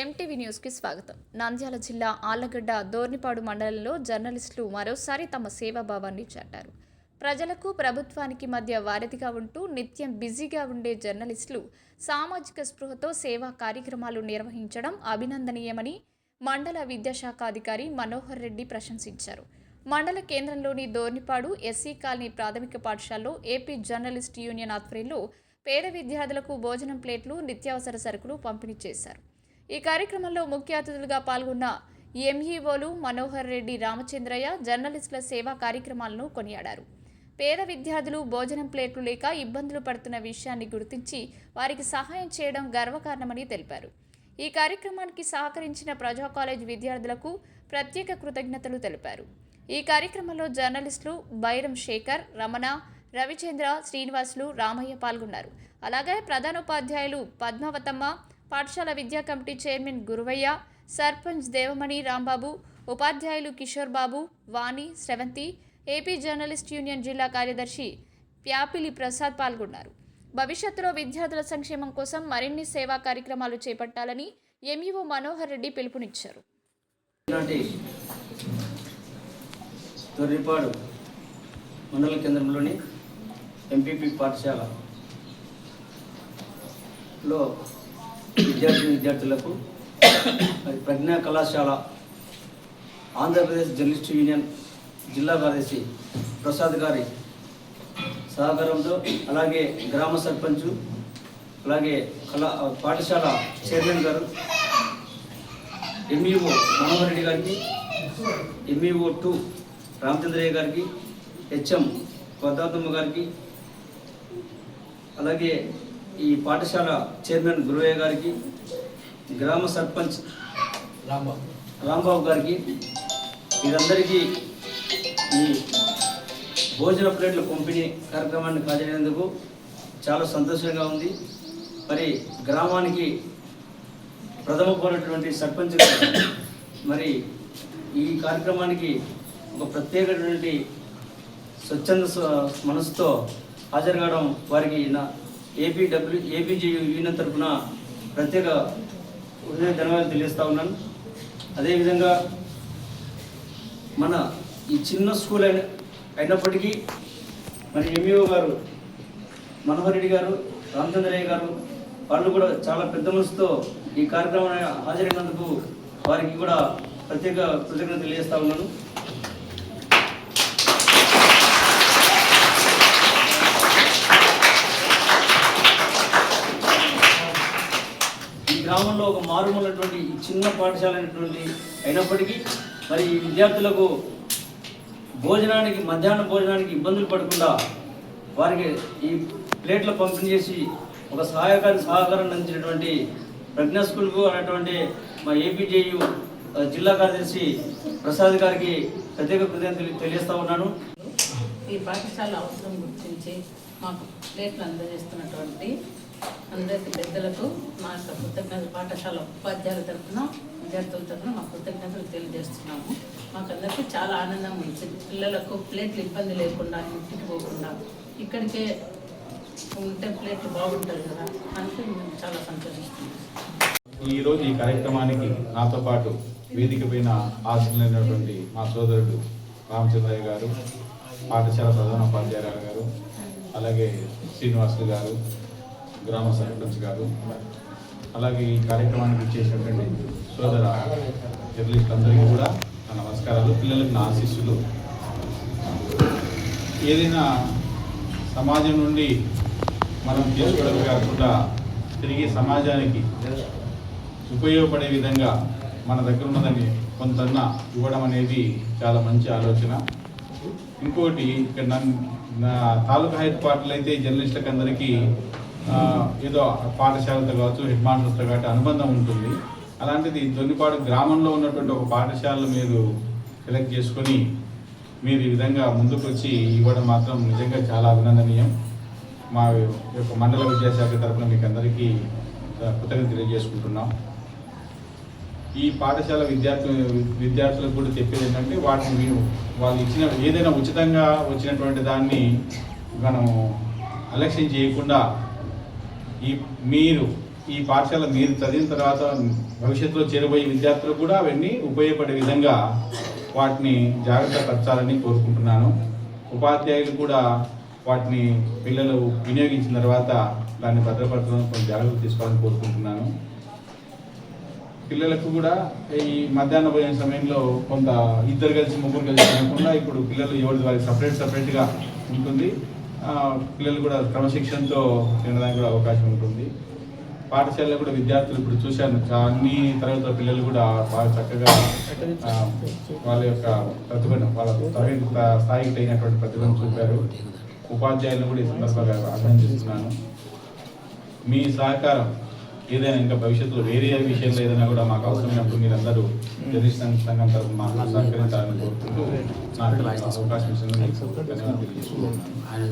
MTV న్యూస్కి స్వాగతం. నంద్యాల జిల్లా ఆళ్ళగడ్డ దోర్నిపాడు మండలంలో జర్నలిస్టులు మరోసారి తమ సేవాభావాన్ని చాటారు. ప్రజలకు ప్రభుత్వానికి మధ్య వారధిగా ఉంటూ నిత్యం బిజీగా ఉండే జర్నలిస్టులు సామాజిక స్పృహతో సేవా కార్యక్రమాలు నిర్వహించడం అభినందనీయమని మండల విద్యాశాఖ అధికారి మనోహర్ రెడ్డి ప్రశంసించారు. మండల కేంద్రంలోని దోర్నిపాడు ఎస్సీ కాలనీ ప్రాథమిక పాఠశాలలో ఏపీ జర్నలిస్ట్ యూనియన్ ఆధ్వర్యంలో పేద విద్యార్థులకు భోజనం ప్లేట్లు నిత్యావసర సరుకులు పంపిణీ చేశారు. ఈ కార్యక్రమంలో ముఖ్య అతిథులుగా పాల్గొన్న ఎంఈఓలు మనోహర్ రెడ్డి రామచంద్రయ్య జర్నలిస్టుల సేవా కార్యక్రమాలను కొనియాడారు. పేద విద్యార్థులు భోజనం ప్లేట్లు లేక ఇబ్బందులు పడుతున్న విషయాన్ని గుర్తించి వారికి సహాయం చేయడం గర్వకారణమని తెలిపారు. ఈ కార్యక్రమానికి సహకరించిన ప్రజా కాలేజ్ విద్యార్థులకు ప్రత్యేక కృతజ్ఞతలు తెలిపారు. ఈ కార్యక్రమంలో జర్నలిస్టులు బైరం శేఖర్ రమణ రవిచంద్ర శ్రీనివాసులు రామయ్య పాల్గొన్నారు. అలాగే ప్రధానోపాధ్యాయులు పద్మావతమ్మ పాఠశాల విద్యా కమిటీ చైర్మన్ గురువయ్య సర్పంచ్ దేవమణి రాంబాబు ఉపాధ్యాయులు Kishore Babu Vani Sravanthi AP journalist union జిల్లా కార్యదర్శి ప్యాపిలి ప్రసాద్ పాల్గొన్నారు. భవిష్యత్తులో విద్యార్థుల సంక్షేమం కోసం మరిన్ని సేవా కార్యక్రమాలు చేపట్టాలని ఎంఈఓ మనోహర్ రెడ్డి పిలుపునిచ్చారు. తొర్రిపాడు మండల కేంద్రంలోని ఎంపీపీ పాఠశాలలో విద్యార్థి విద్యార్థులకు మరి ప్రజ్ఞా కళాశాల ఆంధ్రప్రదేశ్ జర్నలిస్ట్ యూనియన్ జిల్లా కార్యదర్శి ప్రసాద్ గారి సహకారంతో అలాగే గ్రామ సర్పంచు అలాగే కళా పాఠశాల చైర్మన్ గారు ఎంఈఓ మనోహర్ రెడ్డి గారికి ఎంఈఓ టూ రామచంద్రయ్య గారికి హెచ్ఎం కొద్దాతమ్మ గారికి అలాగే ఈ పాఠశాల చైర్మన్ గురువయ్య గారికి గ్రామ సర్పంచ్ రాంబాబు రాంబాబు గారికి వీరందరికీ ఈ భోజన ప్లేట్ల పంపిణీ కార్యక్రమాన్ని కాజేందుకు చాలా సంతోషంగా ఉంది. మరి గ్రామానికి ప్రథమ పౌరుటువంటి సర్పంచ్ మరి ఈ కార్యక్రమానికి ఒక ప్రత్యేకటువంటి స్వచ్ఛంద మనసుతో హాజరు కావడం వారికి నా ఏపీడబ్ల్యూ ఏపీజేయూ యూనియన్ తరఫున ప్రత్యేక హృదయ ధన్యవాదాలు తెలియజేస్తా ఉన్నాను. అదేవిధంగా మన ఈ చిన్న స్కూల్ అయిన అయినప్పటికీ మన ఎంఈఓ గారు మనోహర్ రెడ్డి గారు రామచంద్రయ్య గారు వాళ్ళు కూడా చాలా పెద్ద మనసుతో ఈ కార్యక్రమాన్ని హాజరైనందుకు వారికి కూడా ప్రత్యేక కృతజ్ఞత తెలియజేస్తా ఉన్నాను. చిన్న పాఠశాల అయినటువంటి అయినప్పటికీ మరి ఈ విద్యార్థులకు భోజనానికి మధ్యాహ్న భోజనానికి ఇబ్బందులు పడకుండా వారికి ఈ ప్లేట్లు పంపిణీ చేసి ఒక సహాయకారి సహకారం అందించినటువంటి ప్రజ్ఞా స్కూల్కు అనేటువంటి మా ఏపీజేయు జిల్లా కార్యదర్శి ప్రసాద్ గారికి ప్రత్యేక కృతజ్ఞతలు తెలియజేస్తా ఉన్నాను. ఈ పాఠశాల అవసరం గుర్తించి మాకు ప్లేట్లు అందజేస్తున్నటువంటి అందరికీ పెద్దలకు మా యొక్క కృతజ్ఞతలు. పాఠశాల ఉపాధ్యాయుల తరఫున విద్యార్థుల తరఫున మా కృతజ్ఞతలు తెలియజేస్తున్నాము. మాకు అందరికీ చాలా ఆనందం ఉంది. పిల్లలకు ప్లేట్లు ఇబ్బంది లేకుండా ఇంటికి పోకుండా ఇక్కడికే ఉంటే ప్లేట్లు బాగుంటుంది కదా అంటే మేము చాలా సంతోషిస్తున్నాం. ఈరోజు ఈ కార్యక్రమానికి నాతో పాటు వేదిక పైన హాజరైనటువంటి మా సోదరుడు రామచంద్రయ్య గారు పాఠశాల ప్రధానోపాధ్యాయురాలు గారు అలాగే శ్రీనివాసులు గారు గ్రామ సర్పంచ్ గారు అలాగే ఈ కార్యక్రమానికి ఇచ్చేసినటువంటి సోదర జర్నలిస్ట్ అందరికీ కూడా నా నమస్కారాలు పిల్లలకు నా ఆశీస్సులు. ఏదైనా సమాజం నుండి మనం చేసుకోవడం కాకుండా తిరిగి సమాజానికి ఉపయోగపడే విధంగా మన దగ్గర ఉన్నదని కొంతన్న ఇవ్వడం అనేది చాలా మంచి ఆలోచన. ఇంకోటి ఇక్కడ నన్ను నా తాలూకా హెడ్ పార్టీలు అయితే జర్నలిస్టులకు అందరికీ ఏదో పాఠశాలతో కావచ్చు హెడ్ మాస్టర్స్తో కాబట్టి అనుబంధం ఉంటుంది. అలాంటిది దొన్నిపాడు గ్రామంలో ఉన్నటువంటి ఒక పాఠశాలను మీరు సెలెక్ట్ చేసుకొని మీరు ఈ విధంగా ముందుకు వచ్చి ఇవ్వడం మాత్రం నిజంగా చాలా అభినందనీయం. మా యొక్క మండల విద్యాశాఖ తరఫున మీకు అందరికీ కృతజ్ఞత తెలియజేసుకుంటున్నాం. ఈ పాఠశాల విద్యార్థులు విద్యార్థులకు కూడా చెప్పేది ఏంటంటే వాటిని మీరు వాళ్ళు ఇచ్చిన ఏదైనా ఉచితంగా వచ్చినటువంటి దాన్ని మనం అలక్ష్యం చేయకుండా ఈ మీరు ఈ పాఠశాల మీరు చదివిన తర్వాత భవిష్యత్తులో చేరబోయే విద్యార్థులు కూడా అవన్నీ ఉపయోగపడే విధంగా వాటిని జాగ్రత్త పరచాలని కోరుకుంటున్నాను. ఉపాధ్యాయులు కూడా వాటిని పిల్లలు వినియోగించిన తర్వాత దాన్ని భద్రపరచడం కొంచెం జాగ్రత్త తీసుకోవాలని కోరుకుంటున్నాను. పిల్లలకు కూడా ఈ మధ్యాహ్న భోజన సమయంలో కొంత ఇద్దరు కలిసి ముగ్గురు కలిసి ఇప్పుడు పిల్లలు ఎవరి వారికి సపరేట్ సపరేట్గా ఉంటుంది. పిల్లలు కూడా క్రమశిక్షణతో తినడానికి కూడా అవకాశం ఉంటుంది. పాఠశాలలో కూడా విద్యార్థులు ఇప్పుడు చూశాను అన్ని తరగతుల పిల్లలు కూడా బాగా చక్కగా వాళ్ళ యొక్క ప్రతిభను వాళ్ళ తరగతి స్థాయికి తగినటువంటి ప్రతిభను చూపారు. ఉపాధ్యాయులను కూడా ఈ సందర్భంగా అభినందిస్తున్నాను. మీ సహకారం ఏదైనా ఇంకా భవిష్యత్తులో వేరే విషయంలో ఏదైనా కూడా మాకు అవసరమైనప్పుడు మీరందరూ జర్నలిస్ట్ సంఘం తరఫున మాకు సహకరించాలని కోరుకుంటూ నాకు అవకాశం ఇచ్చినందుకు మీకు